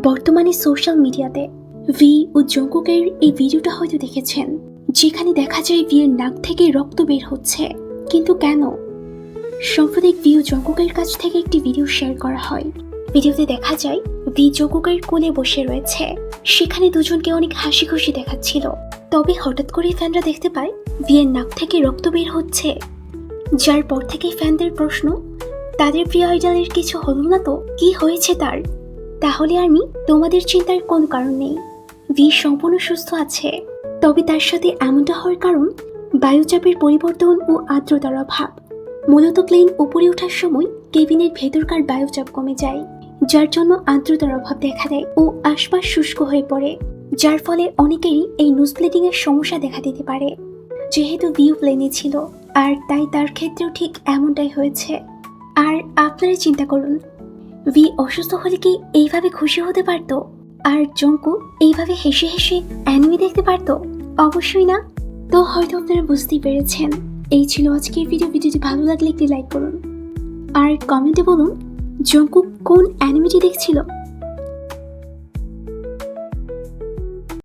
বর্তমানে সোশ্যাল মিডিয়াতে ভি ও জঙ্কুকের এই ভিডিওটা হয়তো দেখেছেন। যেখানে দেখা যায় ভিয়ের নাক থেকে রক্ত বের হচ্ছে। কিন্তু কেন? সাম্প্রতিক ভি ও জঙ্কুকের কাছ থেকে একটি ভিডিও শেয়ার করা হয়। ভিডিওতে দেখা যায় ভি জঙ্কুকের কোলে বসে রয়েছে। সেখানে দুজনকে অনেক হাসি খুশি দেখাচ্ছিল। তবে হঠাৎ করে ফ্যানরা দেখতে পায় ভিয়ের নাক থেকে রক্ত বের হচ্ছে। যার পর থেকেই ফ্যানদের প্রশ্ন, তাদের প্রিয় আইডলের কিছু হলো না তো? কি হয়েছে তার? তাহলে আমি তোমাদের চিন্তার কোনো কারণ নেই। ভি সম্পূর্ণ সুস্থ আছে। তবে তার সাথে এমনটা হওয়ার কারণ, বায়ুচাপের পরিবর্তন ও আর্দ্রতার অভাব। মূলত প্লেন উপরে ওঠার সময় কেবিনের ভেতরকার বায়ুচাপ কমে যায়, যার জন্য আর্দ্রতার অভাব দেখা দেয় ও আশপাশ শুষ্ক হয়ে পড়ে, যার ফলে অনেকেরই এই নোজ প্লেটিং এর সমস্যা দেখা দিতে পারে। যেহেতু ভিউ প্লেনে ছিল, আর তাই তার ক্ষেত্রেও ঠিক এমনটাই হয়েছে। আর আপনারা চিন্তা করুন ভি অসুস্থ হলে কি এইভাবে খুশি হতে পারত? আর জঙ্কু এইভাবে হেসে হেসে অ্যানিমি দেখতে পারত? অবশ্যই না। তো হয়তো আপনারা বুঝতেই পেরেছেন। এই ছিল আজকের ভিডিও ভিডিওটি ভালো লাগলে একটি লাইক করুন। আর কমেন্টে বলুন, জঙ্কু কোন অ্যানিমিটি দেখছিল?